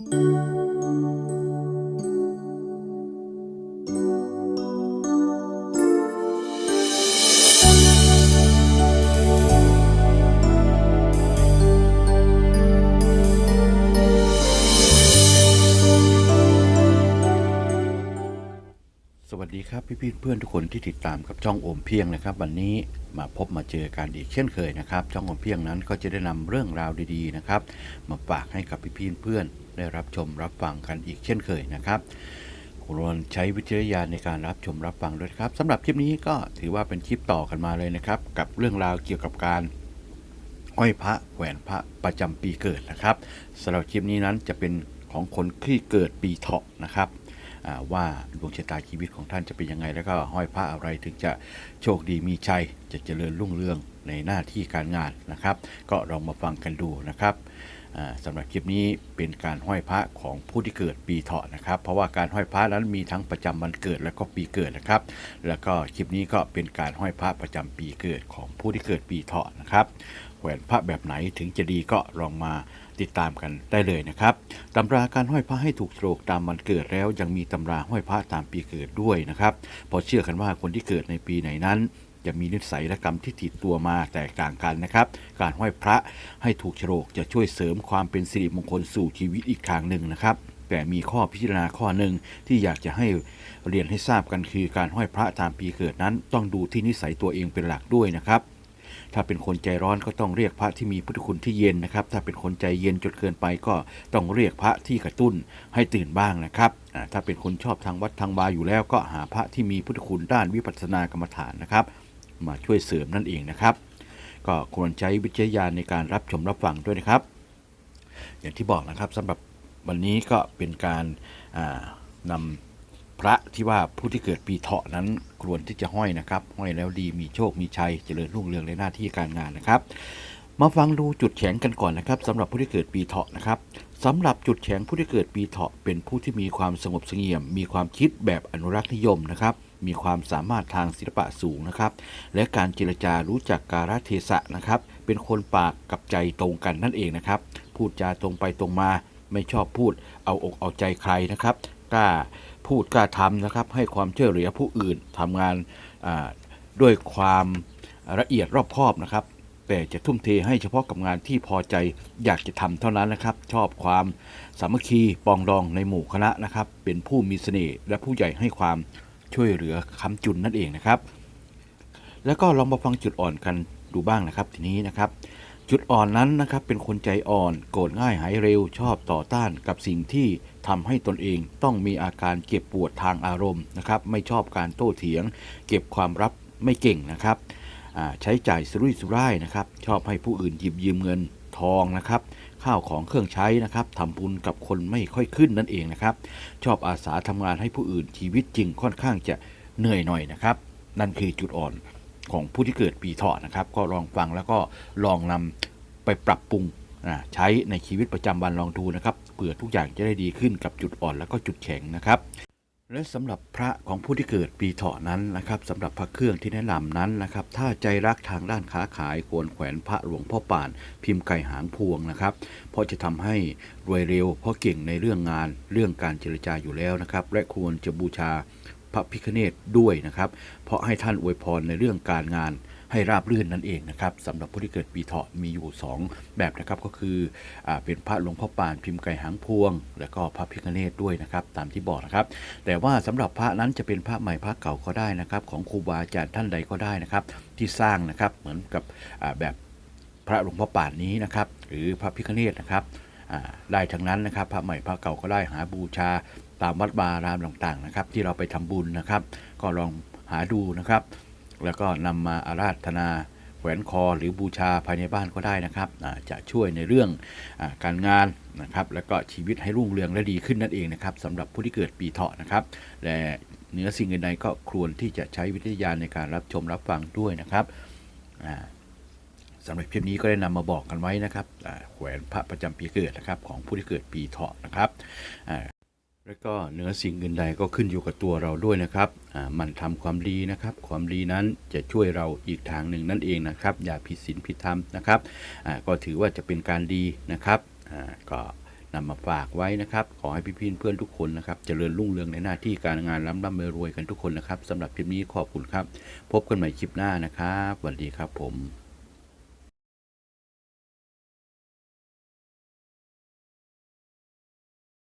สวั ดีครับพี่ๆเพื่อนทุกคนที่ติดตามกับช่องโอมเพียงนะครับ วันนี้มาพบมาเจอกันอีกเช่นเคยนะครับช่องโอมเพียงนั้นก็จะได้นำเรื่องราวดีๆนะครับ มาฝากให้กับพี่ๆเพื่อนได้รับชมรับฟังกันอีกเช่นเคยนะครับควรใช้วิจารณญาณในการรับชมรับฟังด้วยครับสำหรับคลิปนี้ก็ถือว่าเป็นคลิปต่อกันมาเลยนะครับ กับเรื่องราวเกี่ยวกับการห้อยพระแหวนพระประจำปีเกิดนะครับสำหรับคลิปนี้นั้นจะเป็นของคนที่เกิดปีเถาะนะครับ ว่าดวงชะตาชีวิตของท่านจะเป็นยังไง แล้วก็ห้อยพระอะไรถึงจะโชคดีมีชัย จะเจริญรุ่งเรืองในหน้าที่การงานนะครับ ก็ลองมาฟังกันดูนะครับสำหรับคลิปนี้เป็นการห้อยพระของผู้ที่เกิดปีเถาะนะครับ เพราะว่าการห้อยพระนั้นมีทั้งประจำวันเกิดและก็ปีเกิดนะครับ แล้วก็คลิปนี้ก็เป็นการห้อยพระประจำปีเกิดของผู้ที่เกิดปีเถาะนะครับแหวนพระแบบไหนถึงจะดีก็ลองมา ติดตามกันได้เลยนะครับตำราการห้อยพระให้ถูกโฉกตามวันเกิดแล้ว ยังมีตำราห้อยพระตามปีเกิดด้วยนะครับพอเชื่อกันว่าคนที่เกิดในปีไหนนั้นจะมีนิสัยและกรรมที่ติดตัวมาแตกต่างกันนะครับ การห้อยพระให้ถูกโฉลกจะช่วยเสริมความเป็นสิริมงคลสู่ชีวิตอีกทางหนึ่งนะครับ แต่มีข้อพิจารณาข้อหนึ่งที่อยากจะให้เรียนให้ทราบกันคือ การห้อยพระตามปีเกิดนั้น ต้องดูที่นิสัยตัวเองเป็นหลักด้วยนะครับ ถ้าเป็นคนใจร้อนก็ต้องเรียกพระที่มีพุทธคุณที่เย็นนะครับ ถ้าเป็นคนใจเย็นจนเกินไปก็ต้องเรียกพระที่กระตุ้นให้ตื่นบ้างนะครับถ้าเป็นคนชอบทางวัดทางวาอยู่แล้วก็หาพระที่มีพุทธคุณด้านวิปัสสนากรรมฐานนะครับ มาช่วยเสริมนั่นเองนะครับ ก็ควรใช้วิจารณญาณในการรับชมรับฟังด้วยนะครับ อย่างที่บอกนะครับสำหรับวันนี้ก็เป็นการานำ พระที่ว่าผู้ที่เกิดปีเถาะนั้นควรที่จะห้อยนะครับ ห้อยแล้วดีมีโชคมีชัยเจริญรุ่งเรืองในหน้าที่การงานนะครับ มาฟังดูจุดแข็งกันก่อนนะครับสำหรับผู้ที่เกิดปีเถาะนะครับสำหรับจุดแข็งผู้ที่เกิดปีเถาะเป็นผู้ที่มีความสงบเสงี่ยม มีความคิดแบบอนุรักษ์นิยมนะครับมีความสามารถทางศิลปะสูงนะครับ และการเจรจารู้จักการเทศะนะครับ เป็นคนปากกับใจตรงกันนั่นเองนะครับ พูดจาตรงไปตรงมา ไม่ชอบพูดเอาอกเอาใจใครนะครับ กล้า พูดกล้าทำนะครับ ให้ความช่วยเหลือผู้อื่นทำงานด้วยความละเอียดรอบคอบนะครับ แต่จะทุ่มเทให้เฉพาะกับงานที่พอใจอยากจะทำเท่านั้นนะครับ ชอบความสามัคคีปองดองในหมู่คณะนะครับ เป็นผู้มีเสน่ห์และผู้ใหญ่ให้ความช่วยเหลือค้ำจุนนั่นเองนะครับ แล้วก็ลองมาฟังจุดอ่อนกันดูบ้างนะครับ ทีนี้นะครับ จุดอ่อนนั้นนะครับเป็นคนใจอ่อน โกรธง่ายหายเร็วชอบต่อต้านกับสิ่งที่ทำให้ตนเองต้องมีอาการเก็บปวดทางอารมณ์นะครับไม่ชอบการโต้เถียง เก็บความลับไม่เก่งนะครับใช้จ่ายสุรุ่ยสุร่ายนะครับชอบให้ผู้อื่นหยิบยืมเงินทองนะครับข้าวของเครื่องใช้นะครับทำบุญกับคนไม่ค่อยขึ้นนั่นเองนะครับ ชอบอาสาทำงานให้ผู้อื่นชีวิตจริงค่อนข้างจะเหนื่อยหน่อยนะครับ นั่นคือจุดอ่อน ของผู้ที่เกิดปีเถาะนะครับ ก็ลองฟังแล้วก็ลองนำไปปรับปรุงใช้ในชีวิตประจำวันลองดูนะครับเผื่อทุกอย่างจะได้ดีขึ้นกับจุดอ่อนแล้วก็จุดแข็งนะครับและสำหรับพระของผู้ที่เกิดปีเถาะนั้นนะครับสำหรับพระเครื่องที่แนะนำนั้นนะครับ ถ้าใจรักทางด้านค้าขายควรแขวนพระหลวงพ่อป่าน พิมพ์ไก่หางพวงนะครับ เพราะจะทำให้รวยเร็ว เพราะเก่งในเรื่องงานเรื่องการเจรจาอยู่แล้วนะครับ และควรจะบูชา พระพิฆเนศด้วยนะครับ เพราะให้ท่านอวยพรในเรื่องการงานให้ราบรื่นนั่นเองนะครับสำหรับผู้ที่เกิดปีเถาะมีอยู่ 2 แบบนะครับก็คืออเป็นพระหลวงพ่อปานพิมพ์ไก่หางพวง และก็พระพิฆเนศด้วยนะครับตามที่บอกนะครับ แต่ว่าสำหรับพระนั้นจะเป็นพระใหม่พระเก่าก็ได้นะครับ ของครูบาอาจารย์ท่านใดก็ได้นะครับ ที่สร้างนะครับเหมือนกับแบบพระหลวงพ่อปานนี้นะครับ หรือพระพิฆเนศนะครับได้ทั้งนั้นนะครับ พระใหม่พระเก่าก็ได้หาบูชา ตามวัดบารามต่างๆนะครับ ที่เราไปทำบุญนะครับ ก็ลองหาดูนะครับ แล้วก็นำมาอาราธนาแหวนคอหรือบูชาภายในบ้านก็ได้นะครับจะช่วยในเรื่องอการงานนะครับ แล้วก็ชีวิตให้รุ่งเรืองและดีขึ้นนั่นเองนะครับสำหรับผู้ที่เกิดปีเถาะนะครับและเนื้อสิ่งอื่นใดก็ควรที่จะใช้วิทยาในการรับชมรับฟังด้วยนะครับสำหรับคลิปนี้ก็ได้นำมาบอกกันไว้นะครับแหวนพระประจำปีเกิดนะครับของผู้ที่เกิดปีเถาะนะครับ แล้วก็เหนือสิ่งอื่นใดก็ขึ้นอยู่กับตัวเราด้วยนะครับอ่ามันทำความดีนะครับ ความดีนั้นจะช่วยเราอีกทางหนึ่งนั่นเองนะครับ อย่าผิดศีลผิดธรรมนะครับอ่าก็ถือว่าจะเป็นการดีนะครับอ่าก็นำมาฝากไว้นะครับ ขอให้พี่ๆเพื่อนทุกคนนะครับเจริญรุ่งเรืองในหน้าที่การงานร่ำร่ำรวยกันทุกคนนะครับสำหรับคลิปนี้ขอบคุณครับ พบกันใหม่คลิปหน้านะครับสวัสดีครับผม